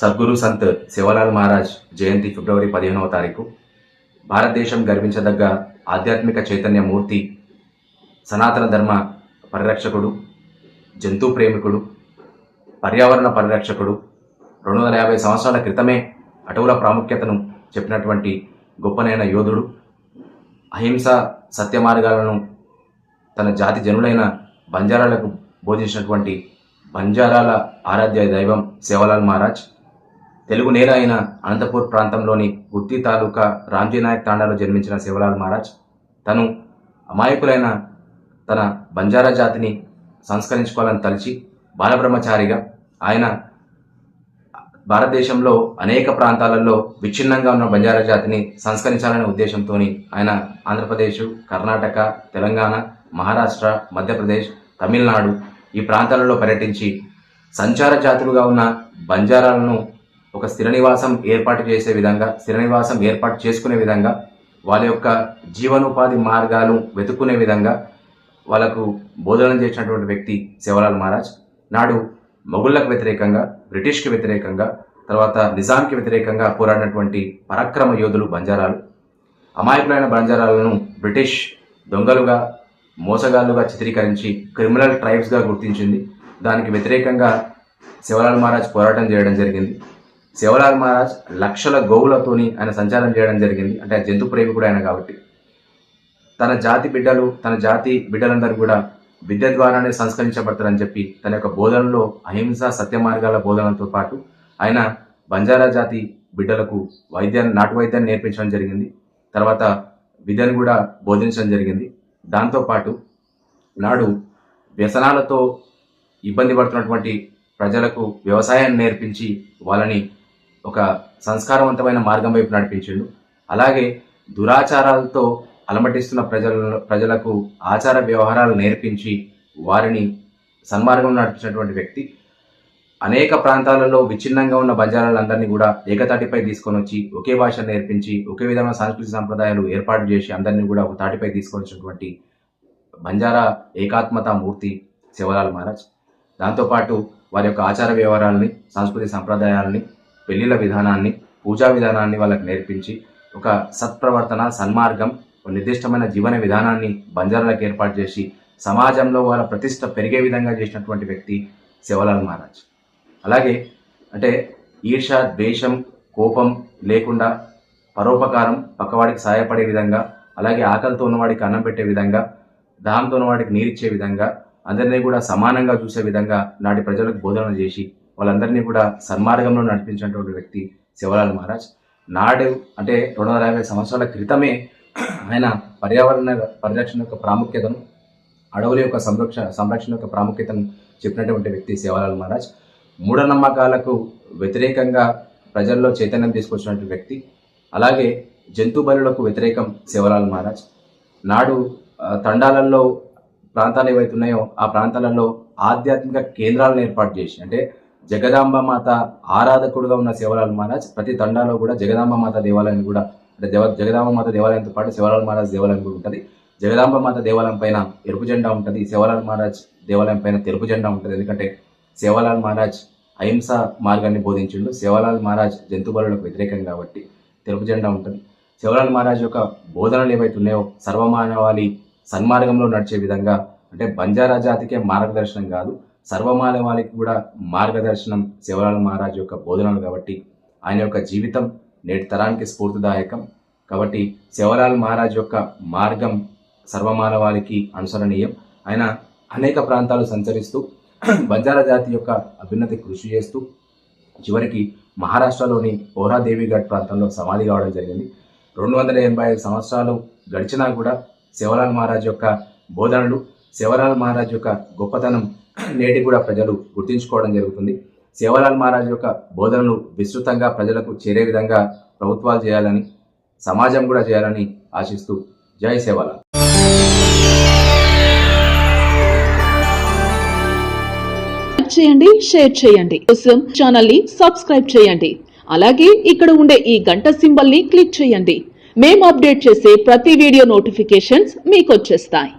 సద్గురు సంత్ శివలాల్ మహారాజ్ జయంతి ఫిబ్రవరి పదిహేనవ తారీఖు. భారతదేశం గర్వించదగ్గ ఆధ్యాత్మిక చైతన్య మూర్తి సనాతన ధర్మ పరిరక్షకుడు జంతు ప్రేమికుడు పర్యావరణ పరిరక్షకుడు. రెండు వందల యాభై సంవత్సరాల క్రితమే అటవుల ప్రాముఖ్యతను చెప్పినటువంటి గొప్పనైన యోధుడు. అహింస సత్య మార్గాలను తన జాతి జనులైన బంజారాలకు బోధించినటువంటి బంజారాల ఆరాధ్య దైవం సేవలాల్ మహారాజ్. తెలుగు నేల అయిన అనంతపూర్ ప్రాంతంలోని గుత్తి తాలూకా రామ్జీ నాయక్ తాండాలో జన్మించిన శివలాల్ మహారాజ్ తను అమాయకులైన తన బంజారా జాతిని సంస్కరించుకోవాలని తలిచి బాలబ్రహ్మచారిగా ఆయన భారతదేశంలో అనేక ప్రాంతాలలో విచ్ఛిన్నంగా ఉన్న బంజారా జాతిని సంస్కరించాలనే ఉద్దేశంతో ఆయన ఆంధ్రప్రదేశ్ కర్ణాటక తెలంగాణ మహారాష్ట్ర మధ్యప్రదేశ్ తమిళనాడు ఈ ప్రాంతాలలో పర్యటించి సంచార జాతులుగా ఉన్న బంజారాలను ఒక స్థిర నివాసం ఏర్పాటు చేసే విధంగా స్థిర నివాసం ఏర్పాటు చేసుకునే విధంగా వాళ్ళ యొక్క జీవనోపాధి మార్గాలు వెతుక్కునే విధంగా వాళ్ళకు బోధన చేసినటువంటి వ్యక్తి శివలాల్ మహారాజ్. నాడు మొఘుళ్ళకు వ్యతిరేకంగా బ్రిటిష్కి వ్యతిరేకంగా తర్వాత నిజాంకి వ్యతిరేకంగా పోరాడినటువంటి పరాక్రమ యోధులు బంజారాలు. అమాయకులైన బంజారాలను బ్రిటిష్ దొంగలుగా మోసగాళ్ళుగా చిత్రీకరించి క్రిమినల్ ట్రైబ్స్గా గుర్తించింది. దానికి వ్యతిరేకంగా శివలాల్ మహారాజ్ పోరాటం చేయడం జరిగింది. శివలాల్ మహారాజ్ లక్షల గోవులతోని ఆయన సంచారం చేయడం జరిగింది. అంటే ఆ జంతు ప్రేమికుడు ఆయన కాబట్టి. తన జాతి బిడ్డలు తన జాతి బిడ్డలందరూ కూడా విద్య ద్వారానే సంస్కరించబడతారని చెప్పి తన యొక్క బోధనలో అహింస సత్య మార్గాల బోధనలతో పాటు ఆయన బంజారా జాతి బిడ్డలకు వైద్యాన్ని నాటు వైద్యాన్ని నేర్పించడం జరిగింది. తర్వాత విద్యను కూడా బోధించడం జరిగింది. దాంతోపాటు నాడు వ్యసనాలతో ఇబ్బంది పడుతున్నటువంటి ప్రజలకు వ్యవసాయాన్ని నేర్పించి వాళ్ళని ఒక సంస్కారవంతమైన మార్గం వైపు నడిపించిండు. అలాగే దురాచారాలతో అలమటిస్తున్న ప్రజల ప్రజలకు ఆచార వ్యవహారాలు నేర్పించి వారిని సన్మార్గం నడిపించినటువంటి వ్యక్తి అనేక ప్రాంతాలలో విచ్ఛిన్నంగా ఉన్న బంజారాలందరినీ కూడా ఏకతాటిపై తీసుకొని వచ్చి ఒకే భాష నేర్పించి ఒకే విధమైన సాంస్కృతిక సంప్రదాయాలు ఏర్పాటు చేసి అందరినీ కూడా ఒక తాటిపై తీసుకొని వచ్చినటువంటి బంజారా ఏకాత్మత మూర్తి శివలాల్ మహారాజ్. దాంతోపాటు వారి యొక్క ఆచార వ్యవహారాలని సాంస్కృతిక సంప్రదాయాలని పెళ్ళిళ్ళ విధానాన్ని పూజా విధానాన్ని వాళ్ళకి నేర్పించి ఒక సత్ప్రవర్తన సన్మార్గం ఒక నిర్దిష్టమైన జీవన విధానాన్ని బంజారాలకు ఏర్పాటు చేసి సమాజంలో వాళ్ళ ప్రతిష్ట పెరిగే విధంగా చేసినటువంటి వ్యక్తి శివలాల్ మహారాజ్. అలాగే అంటే ఈర్ష ద్వేషం కోపం లేకుండా పరోపకారం పక్కవాడికి సహాయపడే విధంగా అలాగే ఆకలితో ఉన్నవాడికి అన్నం పెట్టే విధంగా దాహంతో ఉన్నవాడికి నీరిచ్చే విధంగా అందరినీ కూడా సమానంగా చూసే విధంగా నాటి ప్రజలకు బోధన చేసి వాళ్ళందరినీ కూడా సన్మార్గంలో నడిపించినటువంటి వ్యక్తి శివలాల్ మహారాజ్. నాడు అంటే రెండు వందల యాభై సంవత్సరాల క్రితమే ఆయన పర్యావరణ పరిరక్షణ యొక్క ప్రాముఖ్యతను అడవుల యొక్క సంరక్షణ సంరక్షణ యొక్క ప్రాముఖ్యతను చెప్పినటువంటి వ్యక్తి శివలాల్ మహారాజ్. మూఢనమ్మకాలకు వ్యతిరేకంగా ప్రజల్లో చైతన్యం తీసుకొచ్చినటువంటి వ్యక్తి. అలాగే జంతు బలులకు వ్యతిరేకం శివలాల్ మహారాజ్. నాడు తండాలల్లో తండాలలో ప్రాంతాలు ఏవైతున్నాయో ఆ ప్రాంతాలలో ఆధ్యాత్మిక కేంద్రాలను ఏర్పాటు చేసి అంటే జగదాంబ మాత ఆరాధకుడుగా ఉన్న శివలాల్ మహారాజ్ ప్రతి తండాలో కూడా జగదాంబ మాత దేవాలయం కూడా అంటే దేవ జగదాంబ మాత దేవాలయంతో పాటు శివలాల్ మహారాజ్ దేవాలయం కూడా ఉంటుంది. జగదాంబ మాత దేవాలయం పైన ఎరుపు జెండా ఉంటుంది. శివలాల్ మహారాజ్ దేవాలయం పైన తెలుపు జెండా ఉంటుంది. ఎందుకంటే శివలాల్ మహారాజ్ అహింస మార్గాన్ని బోధించిండు. శివలాల్ మహారాజ్ జంతు బలులకు వ్యతిరేకం కాబట్టి తెలుపు జెండా ఉంటుంది. శివలాల్ మహారాజ్ యొక్క బోధనలు ఏవైతే ఉన్నాయో సర్వమానవాళి సన్మార్గంలో నడిచే విధంగా అంటే బంజారా జాతికే మార్గదర్శనం కాదు. సర్వమానవాళికి కూడా మార్గదర్శనం శివలాల్ మహారాజ్ యొక్క బోధనలు కాబట్టి ఆయన యొక్క జీవితం నేటి తరానికి స్ఫూర్తిదాయకం. కాబట్టి శివలాల్ మహారాజ్ యొక్క మార్గం సర్వమానవాళికి అనుసరణీయం. ఆయన అనేక ప్రాంతాలు సంచరిస్తూ బంజారా జాతి యొక్క అభ్యున్నతి కృషి చేస్తూ చివరికి మహారాష్ట్రలోని పోరాదేవిఘట్ ప్రాంతంలో సమాధి కావడం జరిగింది. రెండు వందల ఎనభై ఐదు సంవత్సరాలు గడిచినా కూడా శివలాల్ మహారాజ్ యొక్క బోధనలు శివలాల్ మహారాజ్ యొక్క గొప్పతనం నేటి కూడా ప్రజలు గుర్తించుకోవడం జరుగుతుంది. శివలాల్ మహారాజ్ యొక్క బోధనలు విస్తృతంగా ప్రజలకు చేరే విధంగా ప్రభుత్వాలు చేయాలని సమాజం కూడా చేయాలని ఆశిస్తూ జై శివలాల్ చేయండి షేర్ చేయండి. కోసం ఛానల్ని సబ్స్క్రైబ్ చేయండి. అలాగే ఇక్కడ ఉండే ఈ గంట సింబల్ని క్లిక్ చేయండి. మేము అప్డేట్ చేసే ప్రతి వీడియో నోటిఫికేషన్స్ మీకు వచ్చేస్తాయి.